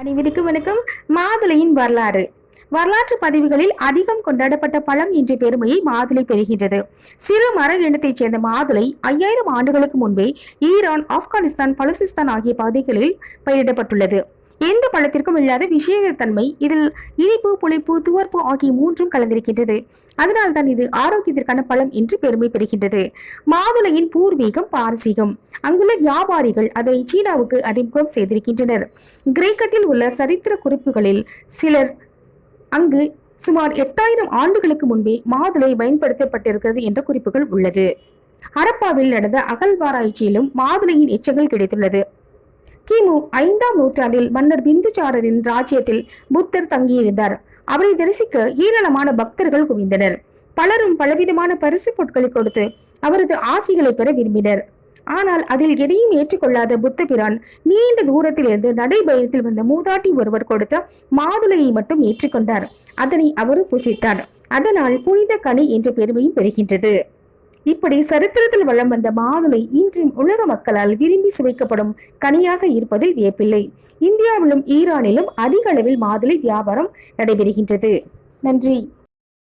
அனைவருக்கும் வணக்கம். மாதுளையின் வரலாறு. வரலாற்று பதிவுகளில் அதிகம் கொண்டாடப்பட்ட பழம் என்ற பெருமையை மாதுளை பெறுகின்றது. சிறு மர இனத்தைச் சேர்ந்த மாதுளை ஐயாயிரம் ஆண்டுகளுக்கு முன்பே ஈரான் ஆப்கானிஸ்தான் பலுசிஸ்தான் ஆகிய பகுதிகளில் பயிரிடப்பட்டுள்ளது. எந்த பழத்திற்கும் இல்லாத விஷேதத்தன்மை இதில் இனிப்பு புளிப்பு துவர்ப்பு ஆகிய மூன்றும் கலந்திருக்கின்றது. அதனால் தான் இது ஆரோக்கியத்திற்கான பழம் என்று பெருமை பெறுகின்றது. மாதுளையின் பூர்வீகம் பாரசீகம். அங்குள்ள வியாபாரிகள் அதை சீனாவுக்கு அறிமுகம் செய்திருக்கின்றனர். கிரேக்கத்தில் உள்ள சரித்திர குறிப்புகளில் சிலர் அங்கு சுமார் எட்டாயிரம் ஆண்டுகளுக்கு முன்பே மாதுளை பயன்படுத்தப்பட்டிருக்கிறது என்ற குறிப்புகள் உள்ளது. ஹரப்பாவில் நடந்த அகழ்வாராய்ச்சியிலும் மாதுளையின் எச்சங்கள் கிடைத்துள்ளது. கிமு ஐந்தாம் நூற்றாண்டில் மன்னர் பிந்துசாரரின் ராஜ்யத்தில் புத்தர் தங்கியிருந்தார். அவரை தரிசிக்க ஏராளமான பக்தர்கள் குவிந்தனர். பலரும் பலவிதமான பரிசு பொருட்களை கொடுத்து அவரது ஆசிகளை பெற விரும்பினர். ஆனால் அதில் எதையும் ஏற்றுக்கொள்ளாத புத்த பிரான் நீண்ட தூரத்திலிருந்து நடைபயணத்தில் வந்த மூதாட்டி ஒருவர் கொடுத்த மாதுளையை மட்டும் ஏற்றுக்கொண்டார். அதனை அவர் புசித்தார். அதனால் புனித கனி என்ற பெருமையும் பெறுகின்றது. இப்படி சரித்திரத்தில் வளம் வந்த மாதுளை இன்றும் உலக மக்களால் விரும்பி சுவைக்கப்படும் கனியாக இருப்பதில் வியப்பில்லை. இந்தியாவிலும் ஈரானிலும் அதிக அளவில் மாதுளை வியாபாரம் நடைபெறுகின்றது. நன்றி.